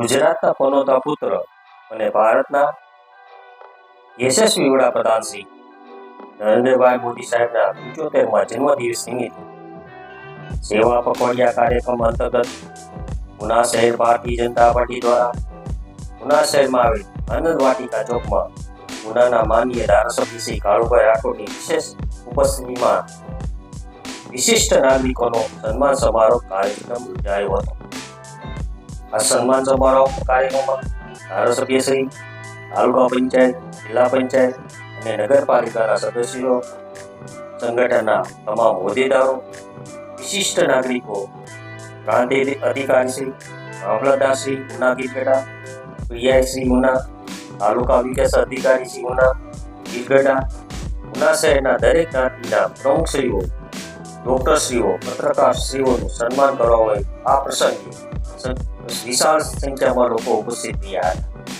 ગુજરાતના પનોતા પુત્ર અને ભારતના યશસ્વી વડાપ્રધાન શ્રી નરેન્દ્રભાઈ મોદી સાહેબના પંચોતેરમાં જન્મદિવસ નિમિત્તે સેવા પખવાડિયા કાર્યક્રમ અંતર્ગત ઉના શહેર ભારતીય જનતા પાર્ટી દ્વારા ઉના શહેરમાં આવેલ આનંદ વાટિકા ચોકમાં ઉનાના માનનીય ધારાસભ્ય શ્રી કાળુભાઈ રાઠોડની વિશેષ ઉપસ્થિતિમાં વિશિષ્ટ નાગરિકોનો સન્માન સમારોહ કાર્યક્રમ યોજાયો હતો. આ સન્માન સમારોહ કાર્યક્રમમાં ધારાસભ્યશ્રી તાલુકા પંચાયત, જિલ્લા પંચાયત અને નગરપાલિકાના સદસ્યો, સંગઠનના તમામ હોદ્દેદારો, વિશિષ્ટ નાગરિકો પ્રાંત અધિકારી શ્રી, મામલતદાર શ્રી ઉના ગીરગઢા, પીઆઈ ઉના તાલુકા વિકાસ અધિકારી શ્રી ઉના ગીરગઢા ઉના શહેરના દરેક જ્ઞાતિના પ્રમુખશ્રીઓ ડોક્ટરશ્રીઓ પત્રકારશ્રીઓનું સન્માન કરવા હોય આ પ્રસંગે વિશાળ સંખ્યામાં લોકો ઉપસ્થિત રહ્યા હતા.